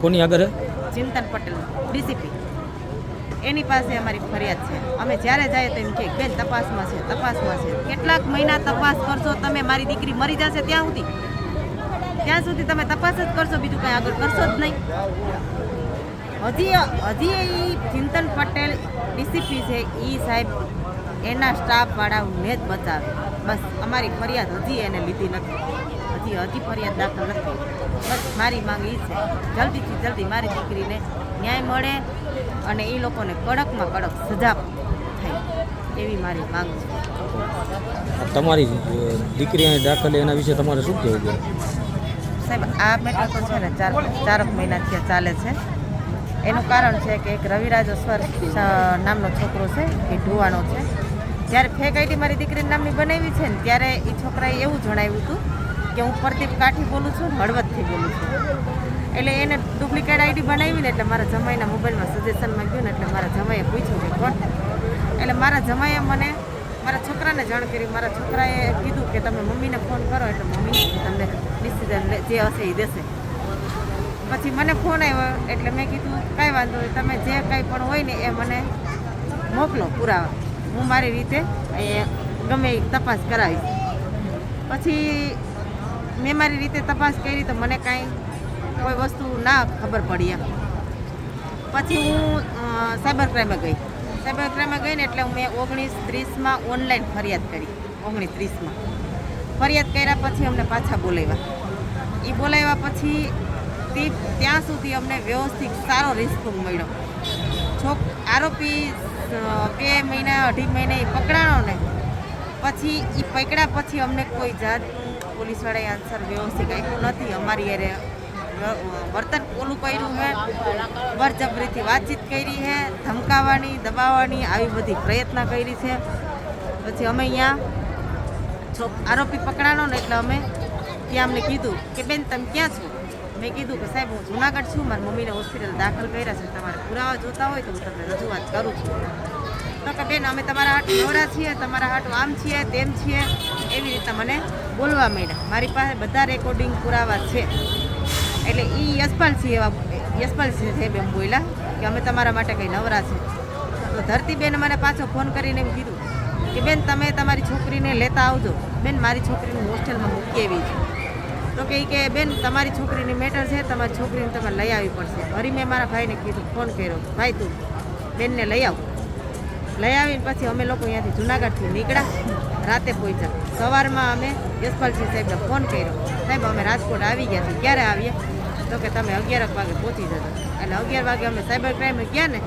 કોની આગળ ચિંતન પટેલ, ડીસીપી. એની પાસે અમારી ફરિયાદ છે. અમે જ્યારે જાય તો એમ કે બેન, તપાસમાં છે તપાસમાં છે. કેટલાક મહિના તપાસ કરશો, તમે મારી દીકરી મરી જશે ત્યાં સુધી. ત્યાં સુધી તમે તપાસ જ કરશો, બીજું કંઈ આગળ કરશો જ નહીં. હજી હજી એ ચિંતન પટેલ, ડીસીપી છે એ સાહેબ, એના સ્ટાફવાળાને જ બચાવે. બસ, અમારી ફરિયાદ હજી એને લીધી નથી. હજી હજી ફરિયાદ દાખલ નથી. બસ મારી માંગ એ છે જલ્દીથી જલ્દી મારી દીકરીને ન્યાય મળે અને એ લોકોને કડકમાં કડક સજા થાય એવી મારી માંગ છે. તમારી દીકરીને દાખલ એના વિશે તમારે શું કહેવું સાહેબ આ મેટર તો છે ને ચાર ચારક મહિનાથી ચાલે છે. એનું કારણ છે કે એક રવિરાજ અસ્વર નામનો છોકરો છે એ ઢુવાણો છે. જ્યારે ફેક આઈડી મારી દીકરી નામની બનાવી છે ને ત્યારે એ છોકરાએ એવું જણાવ્યું હતું કે હું પ્રદીપ કાઠી બોલું છું, હળવદથી બોલું છું. એટલે એને ડુપ્લિકેટ આઈડી બનાવીને એટલે મારા જમાઈના મોબાઈલમાં સજેશનમાં ગયું ને એટલે મારા જમાઈએ પૂછ્યું કે કોણ? એટલે મારા જમાઈએ મને, મારા છોકરાને જાણ કરી. મારા છોકરાએ કીધું કે તમે મમ્મીને ફોન કરો એટલે મમ્મી તમને ડિસિઝન જે હશે એ દેશે. પછી મને ફોન આવ્યો એટલે મેં કીધું, કાંઈ વાંધો નહીં, તમે જે કાંઈ પણ હોય ને એ મને મોકલો પુરાવા. હું મારી રીતે ગમે તપાસ કરાવીશ. પછી મેં મારી રીતે તપાસ કરી તો મને કાંઈ કોઈ વસ્તુ ના ખબર પડી એમ. પછી હું સાયબર ક્રાઇમમાં ગઈ. સાયબર ક્રાઇમમાં ગઈ ને એટલે મેં ઓગણીસ ત્રીસમાં ઓનલાઈન ફરિયાદ કરી. ઓગણીસ ત્રીસમાં. ફરિયાદ કર્યા પછી અમને પાછા બોલાવ્યા. એ બોલાવ્યા પછી તે, ત્યાં સુધી અમને વ્યવસ્થિત સારો રિસ્પોન્સ મળ્યો. છોક આરોપી બે મહિના, અઢી મહિના એ પકડાણો ને, પછી એ પકડ્યા પછી અમને કોઈ જાતનું પોલીસવાળાએ આન્સર વ્યવસ્થિત આપ્યું. નથી. અમારી હારે વર્તન ઓલું કર્યું છે બરજબરીથી વાતચીત કરી છે ધમકાવવાની દબાવવાની, આવી બધી પ્રયત્ન કરી છે. પછી અમે અહીંયા આરોપી પકડાણો ને એટલે અમે ત્યાં અમને કીધું કે, બેન, તમે ક્યાં છો? મેં કીધું કે, સાહેબ, હું જુનાગઢ છું. મારી મમ્મીને હોસ્પિટલ દાખલ કર્યા છે. તમારે પુરાવા જોતા હોય તો હું તમને રજૂઆત કરું છું. તો કે, બેન, અમે તમારા હાટ નવરા છીએ, તમારા હાટ આમ છીએ, તેમ છીએ. એવી રીતના મને બોલવા માંડ્યા. મારી પાસે બધા રેકોર્ડિંગ પુરાવા છે. એટલે એ યશપાલસિંહ એવા, યશપાલસિંહ સાહેબ એમ બોલ્યા કે અમે તમારા માટે કંઈ નવરા છે. તો ધરતીબેન મને પાછો ફોન કરીને એમ કીધું કે બેન તમે તમારી છોકરીને લેતા આવજો. બેન, મારી છોકરીને હોસ્ટેલમાં મૂકી આવી છે. તો કે કે, બેન, તમારી છોકરીની મેટર છે, તમારી છોકરીને તમે લઈ આવવી પડશે. ફરી મેં મારા ભાઈને કીધું ફોન કર્યો, ભાઈ તું બેનને લઈ આવ. લઈ આવીને પછી અમે લોકો અહીંયાથી જુનાગઢથી નીકળ્યા. રાતે પહોંચ્યા સવારમાં અમે યશપાલસિંહ સાહેબને ફોન કર્યો. સાહેબ, અમે રાજકોટ આવી ગયા છીએ. ક્યારે આવીએ? તો કે તમે અગિયાર વાગે પહોંચી જજો. એટલે અગિયાર વાગે અમે સાયબર ક્રાઇમે ગયા ને,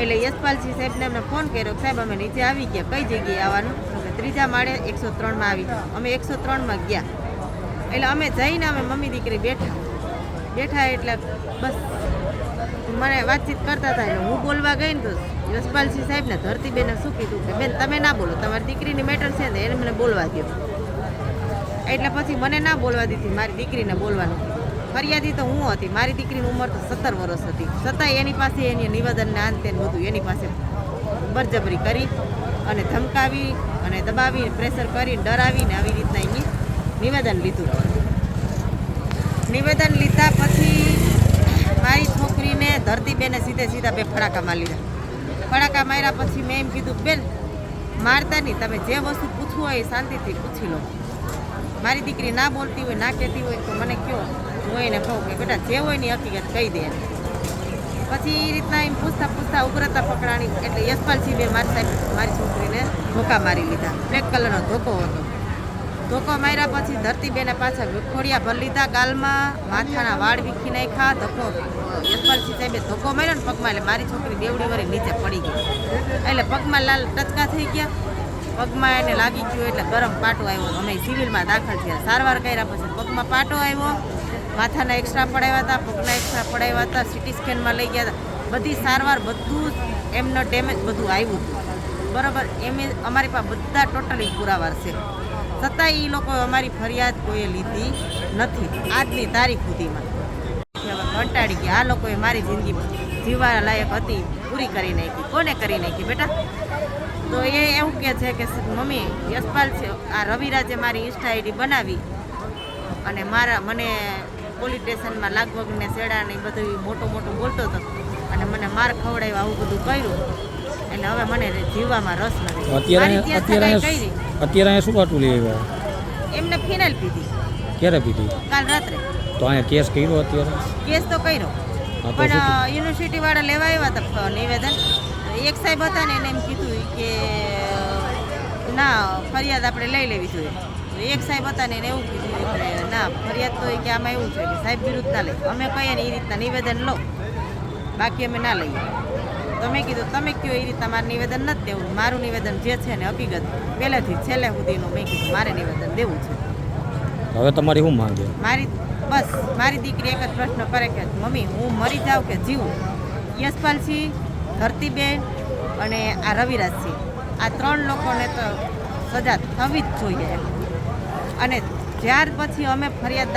એટલે યશપાલસિંહ સાહેબને અમને ફોન કર્યો કે, સાહેબ, અમે નીચે આવી ગયા. કઈ જગ્યાએ આવવાનું? ત્રીજા માળે એકસો ત્રણમાં આવી. અમે એકસો ત્રણમાં ગયા. એટલે અમે જઈને અમે મમ્મી દીકરી બેઠા. બેઠા એટલે બસ મને વાતચીત કરતા હતા એટલે હું બોલવા ગઈ ને તો યશપાલસિંહ સાહેબને ધરતીબેને શું કીધું કે, બેન, તમે ના બોલો. તમારી દીકરીની મેટર છે ને એને મને બોલવા દો એટલે પછી મને ના બોલવા દીધી, મારી દીકરીને બોલવાનું. ફરિયાદી તો હું હતી. મારી દીકરીની ઉંમર તો સત્તર વર્ષ હતી. છતાંય એની પાસે એની નિવેદનને અંતે બધું એની પાસે બરજબરી કરી અને ધમકાવી અને દબાવી પ્રેશર કરીને ડરાવીને આવી રીતના એની નિવેદન લીધું. નિવેદન લીધા પછી છોકરીને ધરતીબેને સીધે સીધા બે ફડાકા મારી લીધા. ફડાકા માર્યા પછી મેં એમ કીધું, બેન, મારતા નહીં. તમે જે વસ્તુ પૂછવું હોય એ શાંતિથી પૂછી લો. મારી દીકરી ના બોલતી હોય, ના કહેતી હોય, તો મને કહો હું એને કહું કે, બેટા, જે હોયની હકીકત કહી દે પછી એ રીતના એમ પૂછતા પૂછતા ઉગ્રતા પકડાણી, એટલે યશપાલસિંહ બે મારી સાહેબ, મારી છોકરીને ધોકા મારી લીધા. બ્લેક કલરનો ધોકો હતો. ધોકો માર્યા પછી ધરતીબેને પાછા ખોડિયા ભર લીધા ગાલમાં. માથાના વાળ વીખી નાખ્યા ધોકો યશપાલસિંહ સાહેબે ધોકો માર્યો ને પગમાં એટલે મારી છોકરી દેવડી વળી નીચે પડી ગઈ. એટલે પગમાં લાલ ટચકા થઈ ગયા. પગમાં એને લાગી ગયું એટલે ગરમ પાટો આવ્યો. અમે સિવિલમાં દાખલ થયા. સારવાર કર્યા પછી પગમાં પાટો આવ્યો. માથાના એક્સ્ટ્રા પડાવ્યા હતા, પગના એક્સ્ટ્રા પડાવ્યા હતા સિટી સ્કેનમાં લઈ ગયા હતા. બધી સારવાર બધું એમનો ડેમેજ બધું આવ્યું બરાબર, એમ અમારી પાસે બધા ટોટલી પુરાવાર છે. છતાંય એ લોકો અમારી ફરિયાદ કોઈએ લીધી નથી આજની તારીખ સુધીમાં. કંટાળી ગયા. આ લોકોએ મારી જિંદગી જીવવા લાયક હતી, પૂરી કરી નાખી. કોને કરી નાખી બેટા? તો એ એવું કહે છે કે મમ્મી, યશપાલ છે, આ રવિરાજે મારી ઇન્સ્ટા આઈડી બનાવી અને મારા મને પોલીસ સ્ટેશનમાં લાગવગને શેડા ને બધું મોટું મોટું બોલતો હતો અને મને માર ખવડાવ્યો, આવું બધું કર્યું. એટલે હવે મને જીવવામાં રસ નથી. અત્યારે અત્યારે અત્યારે શું પાટું લઈ આવ્યા? એમને ફિનાઇલ પીધી. ક્યારે પીધી? કાલ રાત્રે. તો અહીંયા કેસ કર્યો અત્યારે? કેસ તો કર્યો. પણ યુનિવર્સિટી વાળા લેવા આવ્યા હતા નિવેદન. એક સાહેબ હતા ને એને એમ કીધું કે ના ફરિયાદ આપણે લઈ લેવી જોઈએ. એક સાહેબ હતા ને એને એવું કીધું કે ના ફરિયાદ તો કે આમાં એવું છે કે સાહેબ વિરુદ્ધ ના લે. અમે કહીએ ને એ રીતના નિવેદન લો. બાકી અમે ના લઈએ. તો મેં કીધું તમે કયો એ રીતના મારું નિવેદન નથી દેવું. મારું નિવેદન જે છે ને હકીકત પહેલેથી છેલ્લે સુધીનું મેં કીધું મારે નિવેદન દેવું છે. હવે તમારી શું માંગે મારી બસ મારી દીકરી એક જ પ્રશ્ન કરે કે મમ્મી હું મરી જાઉં કે જીવું? યશપાલસિંહ ધરતીબેન અને આ રવિરાજસિંહ આ ત્રણ લોકોને તો સજા થવી જ જોઈએ. અને ત્યાર પછી અમે ફરિયાદ